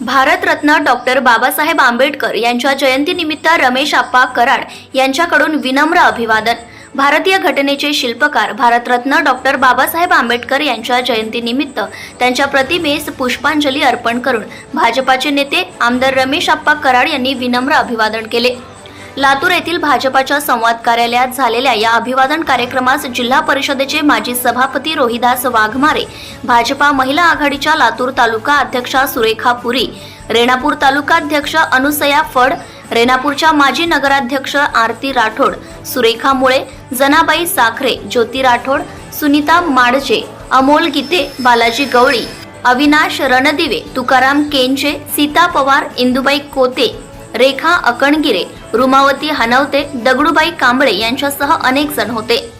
Bharat Ratna doctor Babasaheb Ambedkar यांच्या जयंतीनिमित्त रमेश आप्पा कराड यांच्याकडून विनम्र अभिवादन. भारतीय घटनेचे शिल्पकार भारतरत्न डॉक्टर बाबासाहेब आंबेडकर यांच्या जयंतीनिमित्त त्यांच्या प्रतिमेस पुष्पांजली अर्पण करून भाजपाचे नेते आमदार रमेश आप्पा कराड यांनी विनम्र अभिवादन केले. लातूर येथील भाजपाच्या संवाद कार्यालयात झालेल्या या अभिवादन कार्यक्रमास जिल्हा परिषदेचे माजी सभापती रोहिदास वाघमारे भाजपा महिला आघाडीच्या लातूर तालुका अध्यक्षा सुरेखा पुरी रेणापूर तालुकाध्यक्ष अनुसया फड रेणापूरच्या माजी नगराध्यक्ष आरती राठोड सुरेखा मुळे जनाबाई साखरे ज्योती राठोड सुनीता माडजे अमोल गीते बालाजी गवळी अविनाश रणदिवे तुकाराम केंचे सीता पवार इंदुबाई कोते रेखा अकणगिरे रुमावती हनवते दगडूबाई कांबळे यांच्यासह अनेक जण होते.